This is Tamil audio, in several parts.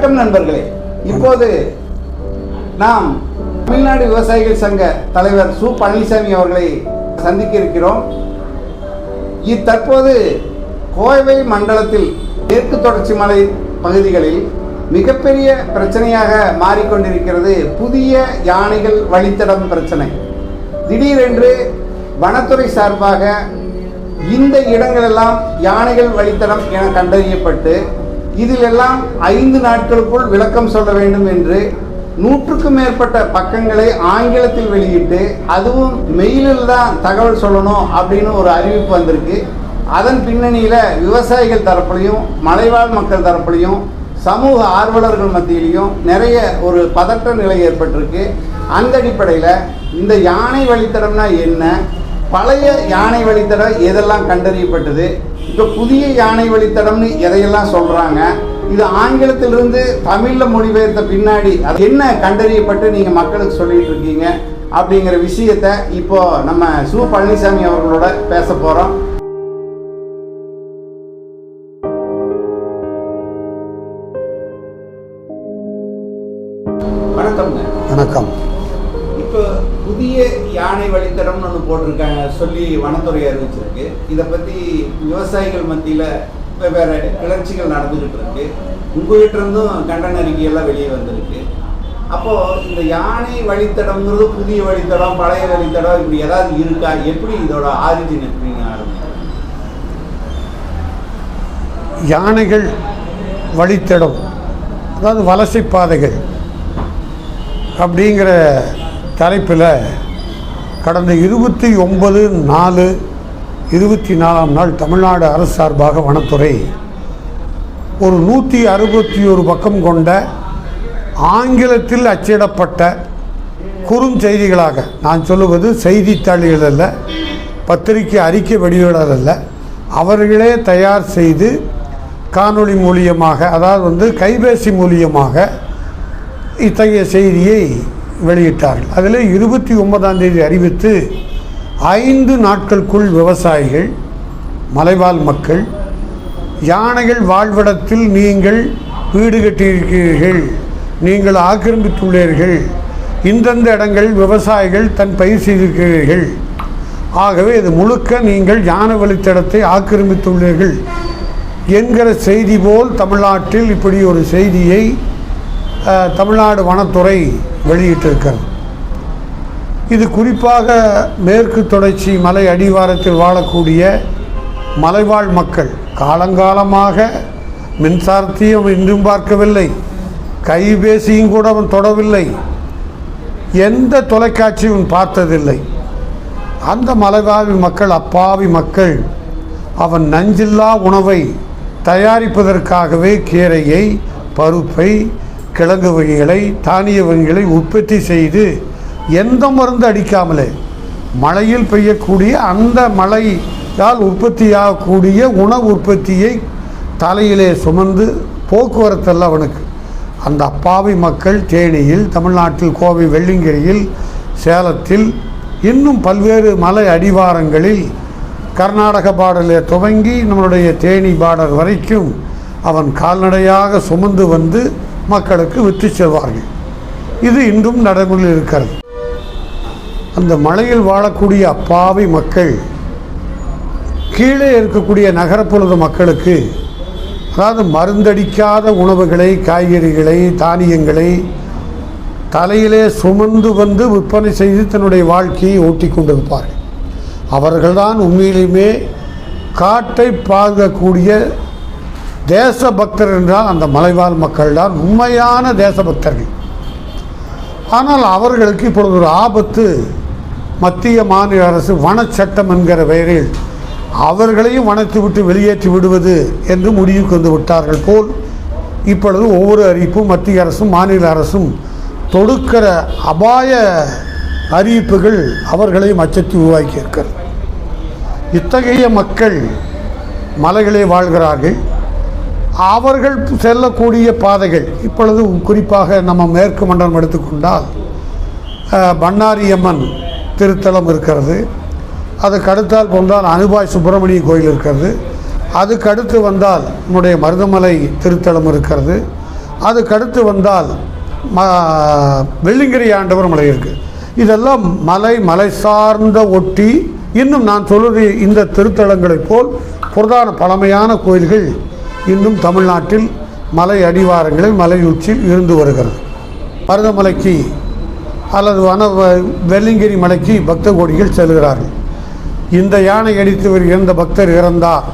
வணக்கம் நண்பர்களே. இப்போது நாம் தமிழ்நாடு விவசாயிகள் சங்க தலைவர் சு. பழனிசாமி அவர்களை சந்திக்க இருக்கிறோம். இத்தற்போது கோவை மண்டலத்தில் மேற்கு தொடர்ச்சி மலை பகுதிகளில் மிகப்பெரிய பிரச்சனையாக மாறிக்கொண்டிருக்கிறது புதிய யானைகள் வழித்தடம் பிரச்சனை. திடீரென்று வனத்துறை சார்பாக இந்த இடங்களெல்லாம் யானைகள் வழித்தடம் என கண்டறியப்பட்டு இதில் எல்லாம் ஐந்து நாட்களுக்குள் விளக்கம் சொல்ல வேண்டும் என்று நூற்றுக்கும் மேற்பட்ட பக்கங்களை ஆங்கிலத்தில் வெளியிட்டு அதுவும் மெயிலில் தான் தகவல் சொல்லணும் அப்படின்னு ஒரு அறிவிப்பு வந்திருக்கு. அதன் பின்னணியில் விவசாயிகள் தரப்புலையும் மலைவாழ் மக்கள் தரப்புலையும் சமூக ஆர்வலர்கள் மத்தியிலையும் நிறைய ஒரு பதற்ற நிலை ஏற்பட்டிருக்கு. அந்த அடிப்படையில் இந்த யானை வழித்தடம்னா என்ன? பழைய யானை வழித்தடம் எதெல்லாம் கண்டறியப்பட்டது? இப்போ புதிய யானை வழித்தடம்னு எதையெல்லாம் சொல்கிறாங்க இது ஆங்கிலத்திலிருந்து தமிழில் மொழிபெயர்த்த பின்னாடி அது என்ன கண்டறியப்பட்டு நீங்கள் மக்களுக்கு சொல்லிட்டு இருக்கீங்க அப்படிங்கிற விஷயத்தை இப்போ நம்ம சு. பழனிசாமி அவர்களோட பேச போகிறோம் வனத்துறை அறிவிச்சிருக்கு. இதை பற்றி விவசாயிகள் மத்தியில் வெவ்வேறு கிளர்ச்சிகள் நடந்துக்கிட்டு இருக்கு உங்ககிட்ட இருந்தும் கண்டன அறிக்கையெல்லாம் வெளியே வந்திருக்கு. அப்போது இந்த யானை வழித்தடம்ங்கிறது புதிய வழித்தடம் பழைய வழித்தடம் இப்படி ஏதாவது இருக்கா? எப்படி இதோட ஆரிஜின் எப்படிங்க யானைகள் வழித்தடம் அதாவது வலசை பாதைகள் அப்படிங்கிற தலைப்பில் கடந்த இருபத்தி ஒன்பது நாலு இருபத்தி நாலாம் நாள் தமிழ்நாடு அரசு சார்பாக வனத்துறை ஒரு நூற்றி அறுபத்தி ஒரு பக்கம் கொண்ட ஆங்கிலத்தில் அச்சிடப்பட்ட குறுஞ்செய்திகளாக நான் சொல்லுவது செய்தித்தாள்கள் அல்ல பத்திரிகை அறிக்கை வடிவங்கள் அல்ல அவர்களே தயார் செய்து காணொளி மூலியமாக அதாவது வந்து கைபேசி மூலியமாக இத்தகைய செய்தியை வெளியிட்டார்கள். அதில் இருபத்தி ஒன்பதாம் தேதி அறிவித்து ஐந்து நாட்களுக்குள் விவசாயிகள் மலைவாழ் மக்கள் யானைகள் வாழ்விடத்தில் நீங்கள் வீடு கட்டியிருக்கிறீர்கள் நீங்கள் ஆக்கிரமித்துள்ளீர்கள் இந்தந்த இடங்கள் விவசாயிகள் தன் பயிர் செய்திருக்கிறீர்கள். ஆகவே இது முழுக்க நீங்கள் யானை வழித்தடத்தை ஆக்கிரமித்துள்ளீர்கள் என்கிற செய்தி போல் தமிழ்நாட்டில் இப்படி ஒரு செய்தியை தமிழ்நாடு வனத்துறை வெளியிட்டிருக்கிறது. இது குறிப்பாக மேற்கு தொடர்ச்சி மலை அடிவாரத்தில் வாழக்கூடிய மலைவாழ் மக்கள். காலங்காலமாக மின்சாரத்தையும் அவன் இன்றும் பார்க்கவில்லை. கைபேசியும் கூட அவன் தொடவில்லை. எந்த தொலைக்காட்சியும் பார்த்ததில்லை. அந்த மலைவாவி மக்கள் அப்பாவி மக்கள் அவன் நஞ்சில்லா உணவை தயாரிப்பதற்காகவே கீரையை பருப்பை கிழங்கு வகைகளை தானிய வகைகளை உற்பத்தி செய்து எந்த மருந்து அடிக்காமலே மழையில் பெய்யக்கூடிய அந்த மழையால் உற்பத்தியாகக்கூடிய உணவு உற்பத்தியை தலையிலே சுமந்து போக்குவரத்தல்ல அவனுக்கு. அந்த அப்பாவி மக்கள் தேனியில் தமிழ்நாட்டில் கோவை வெள்ளிங்கிரியில் சேலத்தில் இன்னும் பல்வேறு மலை அடிவாரங்களில் கர்நாடக பாடலே துவங்கி நம்மளுடைய தேனி பாடல் வரைக்கும் அவன் கால்நடையாக சுமந்து வந்து மக்களுக்கு விற்று செல்வார்கள். இது இன்றும் நடைமுறையில் இருக்கிறது. அந்த மலையில் வாழக்கூடிய அப்பாவி மக்கள் கீழே இருக்கக்கூடிய நகரப்புறத மக்களுக்கு அதாவது மருந்தடிக்காத உணவுகளை காய்கறிகளை தானியங்களை தலையிலே சுமந்து வந்து விற்பனை செய்து தன்னுடைய வாழ்க்கையை ஓட்டி கொண்டிருப்பார்கள். அவர்கள்தான் உண்மையிலுமே காட்டை பாதுகக்கூடிய தேசபக்தர் என்றால் அந்த மலைவாழ் மக்கள் தான் உண்மையான தேசபக்தர்கள். ஆனால் அவர்களுக்கு இப்பொழுது ஒரு ஆபத்து. மத்திய மாநில அரசு வனச்சட்டம் என்கிற பெயரில் அவர்களையும் வனத்துவிட்டு வெளியேற்றி விடுவது என்று முடிவுக்கு வந்து விட்டார்கள் போல் இப்பொழுது ஒவ்வொரு அறிவிப்பும் மத்திய அரசும் மாநில அரசும் தொடுக்கிற அபாய அறிவிப்புகள் அவர்களையும் அச்சத்தை உருவாக்கி இருக்கிறது இத்தகைய மக்கள் மலைகளே வாழ்கிறார்கள். அவர்கள் செல்லக்கூடிய பாதைகள் இப்பொழுது குறிப்பாக நம்ம மேற்கு மண்டலம் எடுத்துக்கொண்டால் அஹ், பண்ணாரியம்மன் திருத்தலம் இருக்கிறது. அதுக்கு அடுத்தால் கொண்டால் அனுபாய் சுப்பிரமணிய கோயில் இருக்கிறது. அதுக்கு அடுத்து வந்தால் நம்முடைய மருதமலை திருத்தலம் இருக்கிறது. அதுக்கு அடுத்து வந்தால் ம வெள்ளிங்கிரி ஆண்டவர் மலை இருக்குது இதெல்லாம் மலை மலை சார்ந்த ஒட்டி இன்னும் நான் சொல்வது இந்த திருத்தலங்களைப் போல் பிரதான பழமையான கோயில்கள் இன்னும் தமிழ்நாட்டில் மலை அடிவாரங்களில் மலை உச்சியில் இருந்து வருகிறது. பருதமலைக்கு அல்லது வன வெள்ளிங்கிரி மலைக்கு பக்த கோடிகள் செல்கிறார்கள். இந்த யானை அடித்து இறந்த பக்தர் இறந்தார்.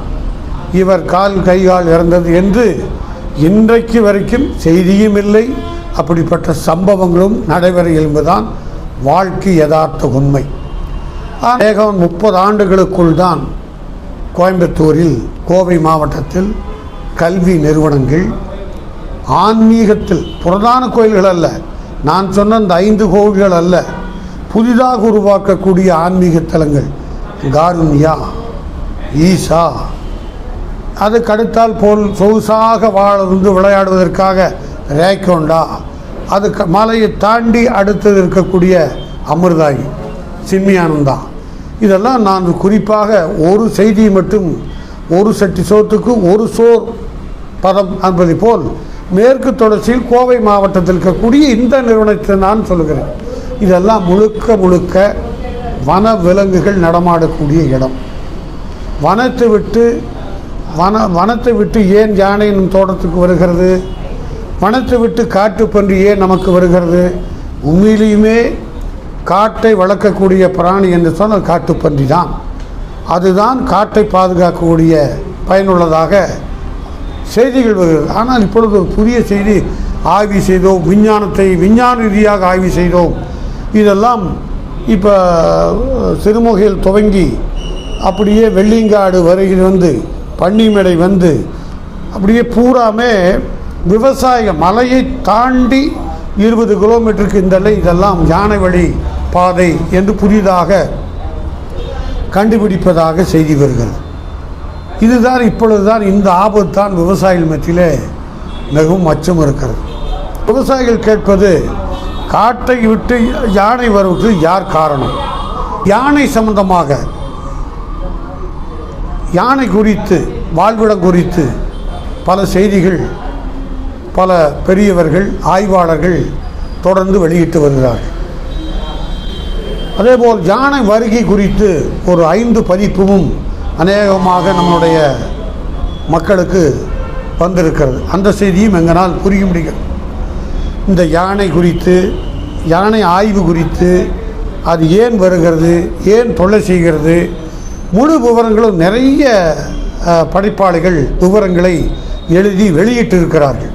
இவர் கால் கை கால் இறந்தது என்று இன்றைக்கு வரைக்கும் செய்தியும் இல்லை. அப்படிப்பட்ட சம்பவங்களும் நடைபெற என்பதுதான் வாழ்க்கை யதார்த்த உண்மை. அநேகம் முப்பது ஆண்டுகளுக்குள் தான் கோயம்புத்தூரில் கோவை மாவட்டத்தில் கல்வி நிறுவனங்கள் ஆன்மீகத்தில் பிரதான கோயில்கள் அல்ல. நான் சொன்ன இந்த ஐந்து கோவில்கள் அல்ல. புதிதாக உருவாக்கக்கூடிய ஆன்மீக தலங்கள். காருண்யா ஈசா. அதுக்கு அடுத்தால் போல் சொகுசாக வாழ்ந்து விளையாடுவதற்காக ரேக்கோண்டா அது க- மலையை தாண்டி அடுத்தது இருக்கக்கூடிய அமிர்தாயி சிம்மியானந்தா. இதெல்லாம் நான் குறிப்பாக ஒரு செய்தியை மட்டும் ஒரு சட்டி சோத்துக்கு ஒரு சோர் பதம் என்பதை போல். மேற்கு தொடர்ச்சியில் கோவை மாவட்டத்தில் இருக்கக்கூடிய இந்த நிறுவனத்தை நான் சொல்கிறேன் இதெல்லாம் முழுக்க முழுக்க வன விலங்குகள் நடமாடக்கூடிய இடம். வனத்தை விட்டு வன வனத்தை விட்டு ஏன் யானை நம் தோட்டத்துக்கு வருகிறது? வனத்தை விட்டு காட்டுப்பன்றி ஏன் நமக்கு வருகிறது? உண்மையிலையுமே காட்டை வளர்க்கக்கூடிய பிராணி என்று சொன்னால் காட்டுப்பன்றி தான் அதுதான் காட்டை பாதுகாக்கக்கூடிய பயனுள்ளதாக செய்திகள் வருகிறது. ஆனால் இப்பொழுது ஒரு புதிய செய்தி ஆய்வு செய்தோம். விஞ்ஞானத்தை விஞ்ஞான ரீதியாக ஆய்வு செய்தோம். இதெல்லாம் இப்போ சிறுமுகையில் துவங்கி அப்படியே வெள்ளிங்காடு வருகிற வந்து பன்னிமேடை வந்து அப்படியே பூராமே விவசாய மலையை தாண்டி இருபது கிலோமீட்டருக்கு இந்த இதெல்லாம் யானை வழி பாதை என்று புதிதாக கண்டுபிடிப்பதாக செய்தி வருகிறது. இதுதான் இப்பொழுதுதான் இந்த ஆபத்து தான் விவசாயிகள் மத்தியிலே மிகவும் அச்சம் இருக்கிறது. விவசாயிகள் கேட்பது காட்டை விட்டு யானை வருவதற்கு யார் காரணம்? யானை சம்பந்தமாக யானை குறித்து வாழ்விடம் குறித்து பல செய்திகள் பல பெரியவர்கள் ஆய்வாளர்கள் தொடர்ந்து வெளியிட்டு வருகிறார்கள். அதேபோல் யானை வருகை குறித்து ஒரு ஐந்து பதிப்பும் அநேகமாக நம்மளுடைய மக்களுக்கு வந்திருக்கிறது. அந்த செய்தியும் எங்களால் புரிய முடியும் இந்த யானை குறித்து யானை ஆய்வு குறித்து அது ஏன் வருகிறது ஏன் தொல்லை செய்கிறது முழு விவரங்களும் நிறைய படைப்பாளிகள் விவரங்களை எழுதி வெளியிட்டிருக்கிறார்கள்.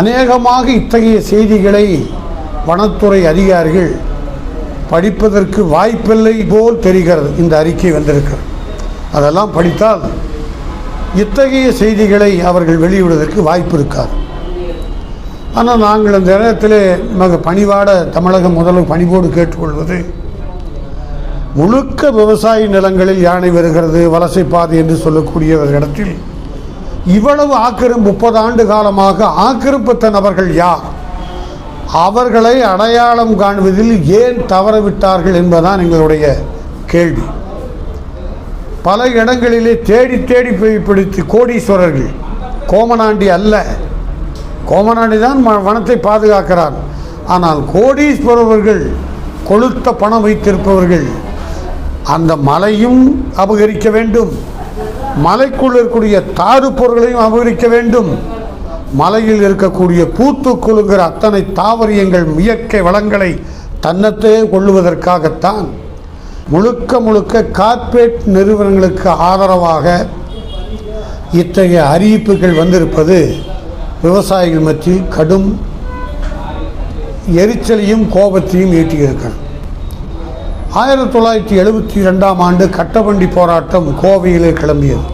அநேகமாக இத்தகைய செய்திகளை வனத்துறை அதிகாரிகள் படிப்பதற்கு வாய்ப்பில்லை போல் தெரிகிறது. இந்த அறிக்கை வந்திருக்கிறது. அதெல்லாம் படித்தால் இத்தகைய செய்திகளை அவர்கள் வெளியிடுவதற்கு வாய்ப்பு இருக்காது. ஆனால் நாங்கள் இந்த நேரத்தில் மிக பணிவாட தமிழக முதல்வர் பணிவோடு கேட்டுக்கொள்வது முழுக்க விவசாய நிலங்களில் யானை வருகிறது வலசை பாதை என்று சொல்லக்கூடிய ஒரு இடத்தில் இவ்வளவு ஆக்கிரமிப்பு முப்பது ஆண்டு காலமாக ஆக்கிரமித்த நபர்கள் யார்? அவர்களை அடையாளம் காண்பதில் ஏன் தவறவிட்டார்கள் என்பதுதான் எங்களுடைய கேள்வி. பல இடங்களிலே தேடி தேடி போய் பிடித்து கோடீஸ்வரர்கள். கோமனாண்டி அல்ல. கோமனாண்டி தான் வனத்தை பாதுகாக்கிறார். ஆனால் கோடீஸ்வரர்கள் கொளுத்த பணம் வைத்திருப்பவர்கள். அந்த மலையும் அபகரிக்க வேண்டும். மலைக்குள் இருக்கக்கூடிய தாறு பொருள்களையும் அபகரிக்க வேண்டும். மலையில் இருக்கக்கூடிய பூத்து அத்தனை தாவரியங்கள் இயற்கை வளங்களை தன்னத்தையே கொள்ளுவதற்காகத்தான் முழுக்க முழுக்க கார்ப்பரேட் நிறுவனங்களுக்கு ஆதரவாக இத்தகைய அறிவிப்புகள் வந்திருப்பது விவசாயிகள் மத்தியில் கடும் எரிச்சலையும் கோபத்தையும் ஈட்டியிருக்கிறது. ஆயிரத்தி தொள்ளாயிரத்தி எழுபத்தி ரெண்டாம் ஆண்டு கட்டவண்டி போராட்டம் கோவையிலே கிளம்பியது.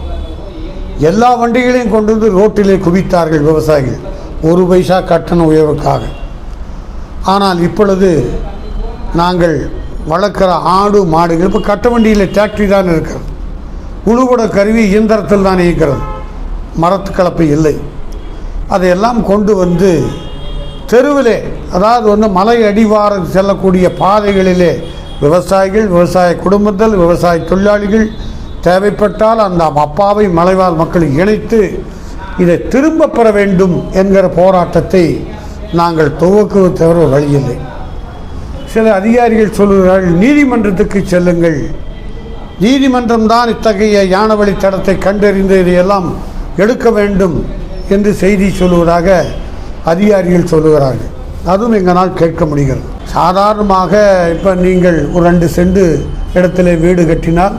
எல்லா வண்டிகளையும் கொண்டு வந்து ரோட்டிலே குவித்தார்கள் விவசாயிகள். ஒரு பைசா கட்டண உயர்வுக்காக. ஆனால் இப்பொழுது நாங்கள் வளர்க்குற ஆடு மாடுகள் இப்போ கட்ட வண்டியில் டிராக்டரி தான் இருக்கிறது. உழுவட கருவி இயந்திரத்தில் தான் இயக்கிறது மரத்து கலப்பு இல்லை. அதையெல்லாம் கொண்டு வந்து தெருவிலே அதாவது வந்து மலை அடிவாரம் செல்லக்கூடிய பாதைகளிலே விவசாயிகள் விவசாய குடும்பத்தில் விவசாய தொழிலாளிகள் தேவைப்பட்டால் அந்த அப்பாவை மலைவாழ் மக்களை இணைத்து இதை திரும்ப பெற வேண்டும் என்கிற போராட்டத்தை நாங்கள் துவக்குவது தவிர ஒரு வழியில்லை சில அதிகாரிகள் சொல்கிறார்கள் நீதிமன்றத்துக்கு செல்லுங்கள். நீதிமன்றம் தான் இத்தகைய வழி தடத்தை கண்டறிந்து இதையெல்லாம் எடுக்க வேண்டும் என்று செய்தி சொல்லுவதாக அதிகாரிகள் சொல்லுகிறார்கள். அதுவும் எங்களால் கேட்க முடிகிறது. சாதாரணமாக இப்போ நீங்கள் ஒரு ரெண்டு செண்டு இடத்துல வீடு கட்டினால்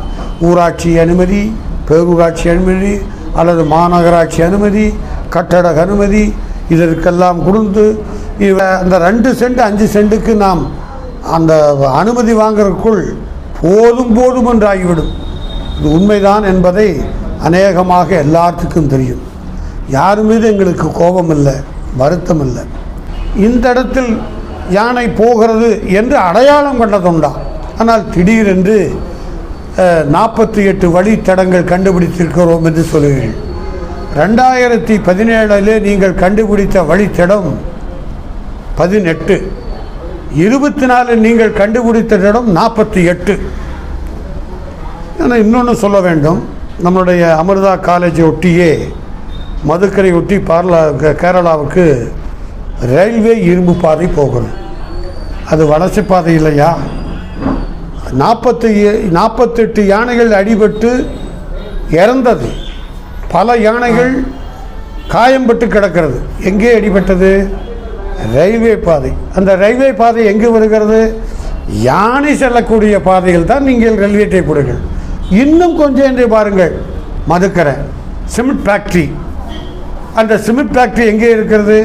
ஊராட்சி அனுமதி பேரூராட்சி அனுமதி அல்லது மாநகராட்சி அனுமதி கட்டட அனுமதி இதற்கெல்லாம் கொடுத்து இவ அந்த ரெண்டு சென்ட் அஞ்சு சென்ட்டுக்கு நாம் அந்த அனுமதி வாங்குறதுக்குள் போதும் போதும் என்று ஆகிவிடும் இது உண்மைதான் என்பதை அநேகமாக எல்லாத்துக்கும் தெரியும். யார் மீது எங்களுக்கு கோபம் இல்லை வருத்தம் இல்லை இந்த இடத்தில் யானை போகிறது என்று அடையாளம் கண்டதுண்டா. ஆனால் திடீரென்று நாற்பத்தி எட்டு வழித்தடங்கள் கண்டுபிடித்திருக்கிறோம் என்று சொல்லுவீர்கள் ரெண்டாயிரத்தி பதினேழிலே நீங்கள் கண்டுபிடித்த வழித்தடம் பதினெட்டு. இருபத்தி நாலு நீங்கள் கண்டுபிடித்த இடம் நாற்பத்தி எட்டு. ஆனால் இன்னொன்று சொல்ல வேண்டும். நம்மளுடைய அமிர்தா காலேஜை ஒட்டியே மதுக்கரை ஒட்டி பார்லா கே- கேரளாவுக்கு ரயில்வே இரும்பு பாதை போகணும். அது வளர்ச்சி பாதை இல்லையா? நாற்பத்தி நாற்பத்தெட்டு யானைகள் அடிபட்டு இறந்தது. பல யானைகள் காயம்பட்டு கிடக்கிறது. எங்கே அடிபட்டது? ரயில்வே பாதை. அந்த ரயில்வே பாதை எங்கே வருகிறது? யானை செல்லக்கூடிய பாதையில் தான் நீங்கள் ரயில்வே போடுங்கள். இன்னும் கொஞ்சம் என்று பாருங்கள். மதுக்கரை சிமெண்ட் ஃபேக்ட்ரி அந்த சிமெண்ட் ஃபேக்ட்ரி எங்கே இருக்கிறது?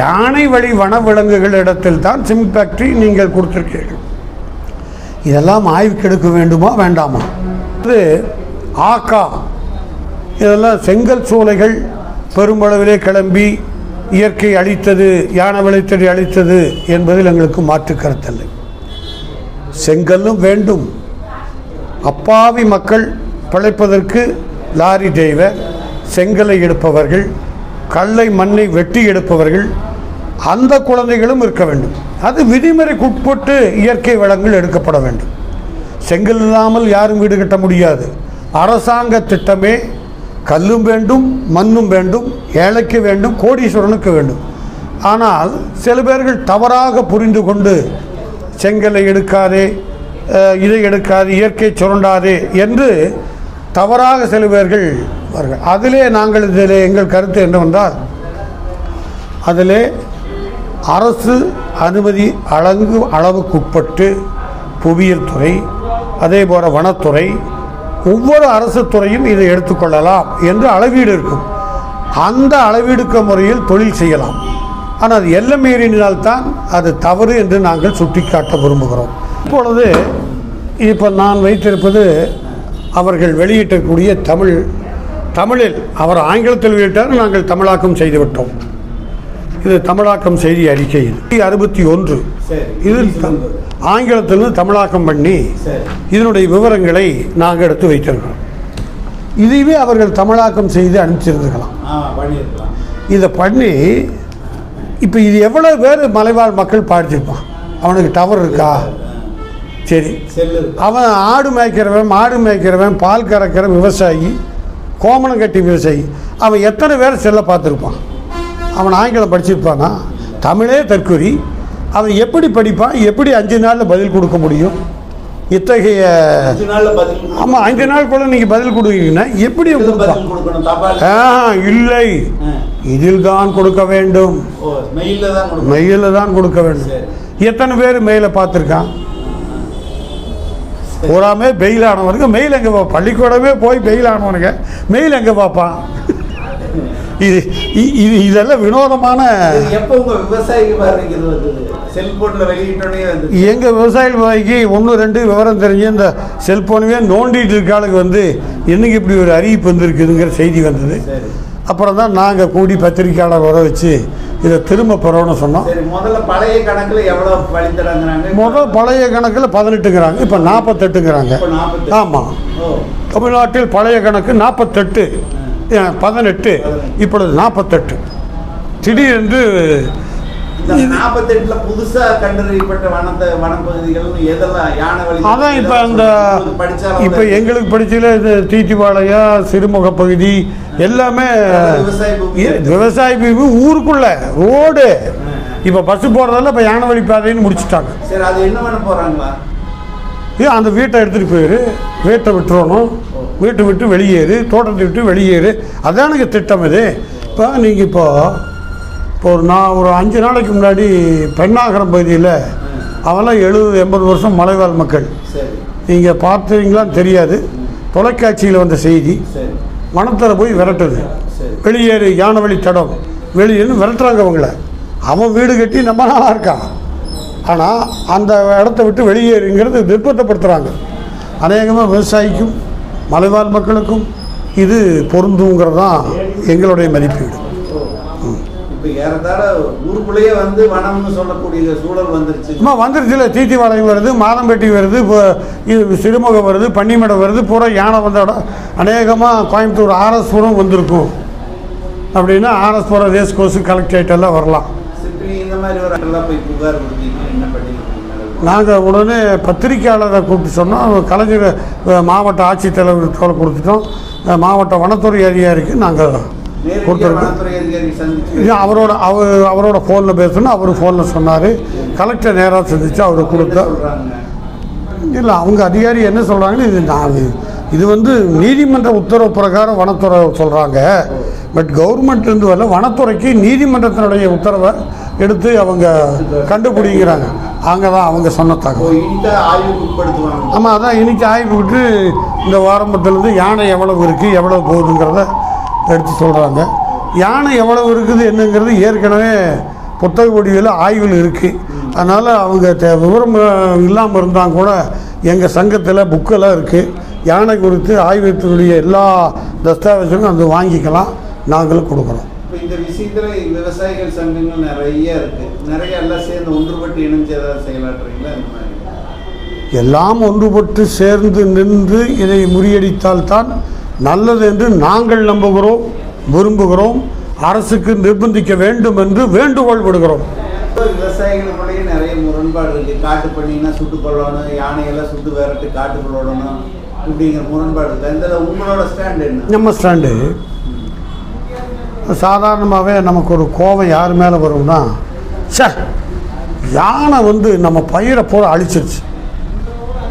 யானை வழி வனவிலங்குகள் இடத்தில் தான் சிமெண்ட் ஃபேக்ட்ரி நீங்கள் கொடுத்துருக்கீர்கள் இதெல்லாம் ஆய்வுக்கு எடுக்க வேண்டுமா வேண்டாமா? இது ஆக்கா. இதெல்லாம் செங்கல் சோலைகள் பெருமளவிலே கிளம்பி இயற்கை அழித்தது யானை விளைத்தடி அழித்தது என்பதில் எங்களுக்கு மாற்று கருத்தில்லை. செங்கல்லும் வேண்டும். அப்பாவி மக்கள் பிழைப்பதற்கு லாரி டிரைவர் செங்கலை எடுப்பவர்கள் கல்லை மண்ணை வெட்டி எடுப்பவர்கள் அந்த குழந்தைகளும் இருக்க வேண்டும். அது விதிமுறைக்குட்பட்டு இயற்கை வளங்கள் எடுக்கப்பட வேண்டும். செங்கல் இல்லாமல் யாரும் வீடு கட்ட முடியாது. அரசாங்க திட்டமே கல்லும் வேண்டும் மண்ணும் வேண்டும் ஏழைக்கு வேண்டும் கோடீஸ்வரனுக்கு வேண்டும். ஆனால் சில பேர்கள் தவறாக புரிந்து கொண்டு செங்கலை எடுக்காதே இதை எடுக்காது இயற்கை சுரண்டாதே என்று தவறாக சில பேர்கள் வார்கள் அதிலே நாங்கள் இதில் எங்கள் கருத்து என்னவென்றால் அதிலே அரசு அனுமதி அளங்கு அளவுக்குட்பட்டு புவியியல் துறை அதே போல் வனத்துறை ஒவ்வொரு அரசு துறையும் இதை எடுத்துக்கொள்ளலாம் என்று அளவீடு இருக்கும். அந்த அளவீடுக்க முறையில் தொழில் செய்யலாம். ஆனால் அது எல்லை மீறினால்தான் அது தவறு என்று நாங்கள் சுட்டிக்காட்ட விரும்புகிறோம். இப்பொழுது இப்போ நான் வைத்திருப்பது அவர்கள் வெளியிட்டக்கூடிய தமிழ் தமிழில் அவர் ஆங்கிலத்தில் வெளியிட்டார் நாங்கள் தமிழாக்கம் செய்துவிட்டோம். இது தமிழாக்கம் செய்தி அறிக்கை இது அறுபத்தி ஒன்று. இது ஆங்கிலத்திலிருந்து தமிழாக்கம் பண்ணி. இதனுடைய விவரங்களை நாங்கள் எடுத்து வைத்திருக்கிறோம். இதையே அவர்கள் தமிழாக்கம் செய்து அனுப்பிச்சிருந்துக்கலாம். இதை பண்ணி இப்போ இது எவ்வளோ பேர் மலைவாழ் மக்கள் பாடிச்சிருப்பான்? அவனுக்கு டவர் இருக்கா? சரி. அவன் ஆடு மேய்க்கிறவன் மாடு மேய்க்கிறவன் பால் கறக்கிற விவசாயி கோமணம் கட்டி விவசாயி. அவன் எத்தனை பேர் செல்ல பார்த்துருப்பான்? அவன் ஆங்கிலம் படிச்சிருப்பானா? தமிழே தற்கொலை அவன் எப்படி படிப்பான்? எப்படி அஞ்சு நாளில் பதில் கொடுக்க முடியும்? இத்தகைய ஆமாம் அஞ்சு நாளுக்குள்ள நீங்கள் பதில் கொடுக்குறீங்கன்னா எப்படி ஆ இல்லை. இதில் தான் கொடுக்க வேண்டும். மெயில்ல தான் கொடுக்க வேண்டும். எத்தனை பேர் மெயிலை பார்த்துருக்கான்? பூராமே பெயில் ஆனவனுக்கு மெயில் எங்கே பள்ளிக்கூடமே போய் பெயில் ஆனவனுங்க மெயில் எங்கே பார்ப்பான் இது இது இதெல்லாம் வினோதமான எப்போ உங்க விவசாயிக்கு பாருங்க இது வந்தது செல்போன்ல வெளியிட்டோடனே வந்து எங்கள் விவசாயிகள் வாங்கி ஒன்று ரெண்டு விவரம் தெரிஞ்சு இந்த செல்ஃபோனுமே நோண்டிட்டு இருக்காளுக்கு வந்து என்னைக்கு இப்படி ஒரு அறிவிப்பு வந்திருக்குதுங்கிற செய்தி வந்தது. அப்புறம் தான் நாங்கள் கூடி பத்திரிக்கையாளர் வர வச்சு இதை திரும்ப பெறோம்னு சொன்னோம். முதல்ல பழைய கணக்குல எவ்வளவு வழித்தடங்குறாங்க முதல் பழைய கணக்கில் பதினெட்டுங்கிறாங்க இப்போ நாற்பத்தெட்டுங்கிறாங்க ஆமாம் தமிழ்நாட்டில் பழைய கணக்கு நாற்பத்தெட்டு பதினெட்டு இப்பொழுது நாற்பத்தெட்டு திடீரென்று நாற்பத்தெட்டுல புதுசா கண்டறியப்பட்ட வனத்தை வனப்பகுதிகள் எதெல்லாம் யானை வழி அதான் இப்போ அந்த இப்போ எங்களுக்கு படிச்சதில் இது தீத்திபாளையா சிறுமுக பகுதி எல்லாமே விவசாய பூமி. ஊருக்குள்ள ரோடு. இப்போ பஸ்ஸு போகிறதால இப்போ யானை வழி பாதைன்னு முடிச்சிட்டாங்க. சரி அது என்ன பண்ண போறாங்களா ஏன் அந்த வீட்டை எடுத்துகிட்டு போயிரு. வீட்டை விட்டுறணும். வீட்டை விட்டு வெளியேறு. தோட்டத்தை விட்டு வெளியேறு. அதானுங்க திட்டம் இது. இப்போ நீங்கள் இப்போ இப்போ ஒரு நான் ஒரு அஞ்சு நாளைக்கு முன்னாடி பெண்ணாகரம் பகுதியில் அவெல்லாம் எழுபது எண்பது வருஷம் மலைவாழ் மக்கள். நீங்கள் பார்த்தீங்களான்னு தெரியாது. தொலைக்காட்சியில் வந்த செய்தி. சரி வனத்தில் போய் விரட்டுது. வெளியேறு யானை வழி தடம். வெளியேன்னு விரட்டுறாங்க அவங்கள. அவன் வீடு கட்டி நம்ம நாளாக இருக்கான். ஆனால் அந்த இடத்த விட்டு வெளியேறுங்கிறது நிர்பந்தப்படுத்துகிறாங்க அநேகமாக விவசாயிக்கும் மலைவாழ் மக்களுக்கும் இது பொருந்துங்கிறது தான் எங்களுடைய மதிப்பீடு. இப்போ ஏறத்தாழ ஊருக்குள்ளேயே வந்து வனம்னு சொல்லக்கூடிய சூழல் வந்துருச்சு. சும்மா வந்துருச்சுல தீத்திவாளையம் வருது மாதம்பேட்டி வருது இப்போ இது சிறுமுகம் வருது பன்னிமடம் வருது பூரா யானை வந்த இடம். அநேகமாக கோயம்புத்தூர் ஆர்எஸ்புரம் வந்திருக்கும். அப்படின்னா ஆர்எஸ்புரம் ரேஸ் கோர்ஸு கலெக்டரேட் எல்லாம் வரலாம். இந்த மாதிரி ஒரு போய் புகார் கொடுத்தீங்க. நாங்கள் உடனே பத்திரிக்கையாளரை கூப்பிட்டு சொன்னோம். கலைஞர் மாவட்ட ஆட்சித்தலைவர்கிட்ட கொடுத்துட்டோம். மாவட்ட வனத்துறை அதிகாரிக்கு நாங்கள் கொடுத்துருக்கோம். அவரோட அவர் அவரோட ஃபோனில் பேசணும் அவர் ஃபோனில் சொன்னார். கலெக்டர் நேராக சந்திச்சு அவர் கொடுத்தா இல்லை அவங்க அதிகாரி என்ன சொல்கிறாங்கன்னு இது நான் இது வந்து நீதிமன்ற உத்தரவு பிரகாரம் வனத்துறை சொல்கிறாங்க பட் கவர்மெண்ட்லேருந்து வரல வனத்துறைக்கு நீதிமன்றத்தினுடைய உத்தரவை எடுத்து அவங்க கண்டுபிடிங்கிறாங்க அங்கே தான் அவங்க சொன்ன தகவல். ஆமாம் அதான் இன்னைக்கு ஆய்வு விட்டு இந்த வாரம்பத்திலேருந்து யானை எவ்வளவு இருக்குது எவ்வளவு போகுதுங்கிறத எடுத்து சொல்கிறாங்க யானை எவ்வளவு இருக்குது என்னங்கிறது ஏற்கனவே புத்தக வடிவில் ஆய்வில் இருக்குது அதனால் அவங்க தே- விவரம் இல்லாமல் இருந்தால் கூட எங்கள் சங்கத்தில் புக்கெல்லாம் இருக்குது யானை குறித்து ஆய்வகத்தினுடைய எல்லா தஸ்தாவேஜும் அது வாங்கிக்கலாம். நாங்களும் கொடுக்குறோம். இப்போ இந்த விஷயத்துல விவசாயிகள் சங்கங்கள் நிறைய இருக்கு. நிறைய எல்லாம் சேர்ந்து ஒன்றுபட்டு இணைஞ்சு ஏதாவது செயலாற்றுறீங்களா? இந்த மாதிரி. எல்லாம் ஒன்றுபட்டு சேர்ந்து நின்று இதை முறியடித்தால்தான் நல்லது என்று நாங்கள் நம்புகிறோம் விரும்புகிறோம். அரசுக்கு நிர்பந்திக்க வேண்டும் என்று வேண்டுகோள் விடுகிறோம். விவசாயிகளுக்குள்ளேயே நிறைய முரண்பாடு இருக்கு. காட்டு பண்ணினா சுட்டு கொள்ளணும் யானையெல்லாம் சுட்டு விரட்டு காட்டுக்குள்ள விடணும் இப்படிங்கிற முரண்பாடு இருக்கு. இந்த உங்களோட ஸ்டாண்ட் என்ன? நம்ம ஸ்டாண்டு சாதாரணமாகவே நமக்கு ஒரு கோபம் யார் மேலே வரும்னா சார் யானை வந்து நம்ம பயிரை பூரா அழிச்சிருச்சு.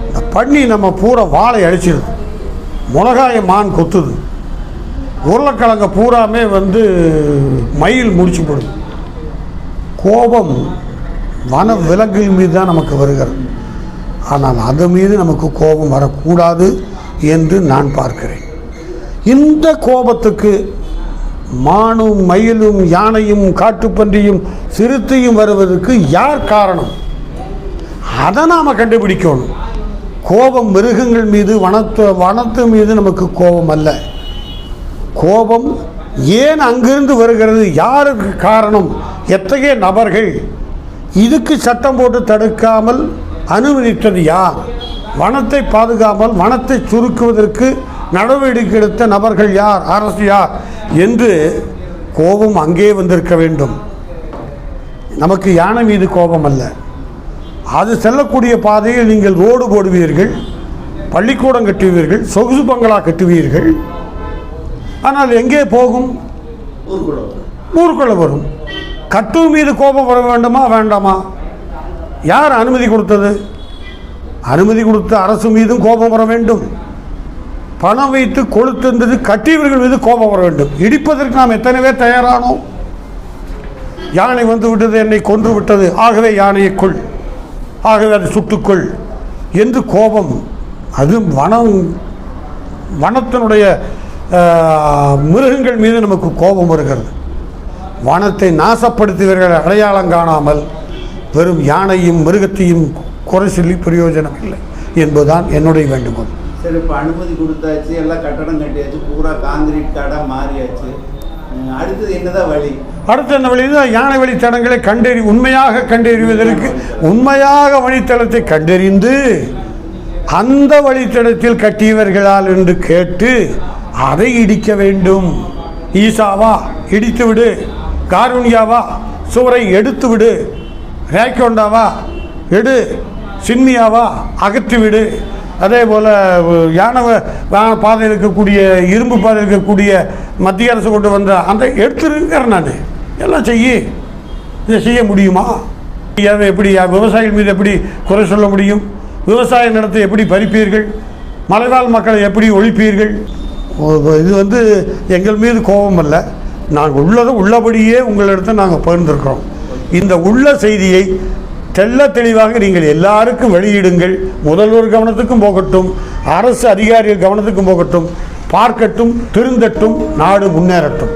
இந்த பண்ணி நம்ம பூரா வாழை அழிச்சிருது. மிளகாய மான் கொத்துது. உருளைக்கிழங்க பூராமே வந்து மயில் முடிச்சு போடுது. கோபம் வன விலங்குகள் மீது தான் நமக்கு வருகிறது. ஆனால் அது மீது நமக்கு கோபம் வரக்கூடாது என்று நான் பார்க்கிறேன். இந்த கோபத்துக்கு மானும் மயிலும் யானையும் காட்டுப்பன்றியும் சிறுத்தையும் வருவதற்கு யார் காரணம்? அதை நாம் கண்டுபிடிக்கணும். கோபம் மிருகங்கள் மீது வனத்து வனத்து மீது நமக்கு கோபம் அல்ல. கோபம் ஏன் அங்கிருந்து வருகிறது? யாருக்கு காரணம்? எத்தகைய நபர்கள்? இதுக்கு சட்டம் போட்டு தடுக்காமல் அனுமதித்தது யார்? வனத்தை பாதுகாமல் வனத்தை சுருக்குவதற்கு நடவடிக்கை எடுத்த நபர்கள் யார்? அரசு யார்? என்று கோபம் அங்கே வந்திருக்க வேண்டும். நமக்கு யானை மீது கோபம் அல்ல. அது செல்லக்கூடிய பாதையில் நீங்கள் ரோடு போடுவீர்கள் பள்ளிக்கூடம் கட்டுவீர்கள் சொகுசு பங்களா கட்டுவீர்கள். ஆனால் எங்கே போகும்? ஊருக்குள்ள வரும். வரும் கட்டு மீது கோபம் வர வேண்டுமா வேண்டாமா? யார் அனுமதி கொடுத்தது? அனுமதி கொடுத்த அரசு மீதும் கோபம் வர வேண்டும். பணம் வைத்து கொளுத்திருந்தது கட்டியவர்கள் மீது கோபம் வர வேண்டும். இடிப்பதற்கு நாம் எத்தனை பேர் தயாரானோம் யானை வந்து விட்டது என்னை கொன்று விட்டது. ஆகவே யானையை கொள். ஆகவே அதை சுட்டுக்கொள் என்று கோபம் அது வனம் வனத்தினுடைய மிருகங்கள் மீது நமக்கு கோபம் வருகிறது. வனத்தை நாசப்படுத்தியவர்கள் அடையாளம் காணாமல். வெறும் யானையும் மிருகத்தையும் குறை சொல்லி பிரயோஜனம் இல்லை என்பதுதான் என்னுடைய வேண்டுகோள். சரி இப்போ அனுமதி கொடுத்தாச்சு எல்லாம் கட்டடம் கட்டியாச்சு பூரா காங்கிரீட் காடாக மாறியாச்சு. அடுத்தது என்னதான் வழி? அடுத்த என்ன வழியில் யானை வழித்தடங்களை கண்டறி உண்மையாக கண்டறிவதற்கு உண்மையாக வழித்தடத்தை கண்டறிந்து அந்த வழித்தடத்தில் கட்டியவர்களால் என்று கேட்டு அதை இடிக்க வேண்டும். ஈசாவா இடித்து விடு. காருண்யாவா சுவரை எடுத்து விடு. ரேக்கோண்டாவா எடு. சின்னியாவா அகற்றி விடு. அதே போல் யானை பாதை பாதையில் இருக்கக்கூடிய இரும்பு பாதையில் இருக்கக்கூடிய மத்திய அரசு கொண்டு வந்த அந்த எடுத்துருங்கிறேன் நான். எல்லாம் செய்யி. இதை செய்ய முடியுமா? எப்படி விவசாயிகள் மீது எப்படி குறை சொல்ல முடியும்? விவசாய நிலத்தை எப்படி பறிப்பீர்கள்? மலைவாழ் மக்களை எப்படி ஒழிப்பீர்கள்? இது வந்து எங்கள் மீது கோபம் அல்ல. நாங்கள் உள்ளதை உள்ளபடியே உங்களிடத்தை நாங்கள் பகிர்ந்திருக்கிறோம். இந்த உள்ள செய்தியை தெல்ல தெளிவாக நீங்கள் எல்லாருக்கும் வெளியிடுங்கள். முதல்வர் கவனத்துக்கும் போகட்டும் அரசு அதிகாரிகள் கவனத்துக்கும் போகட்டும் பார்க்கட்டும் திருந்தட்டும் நாடு முன்னேறட்டும்.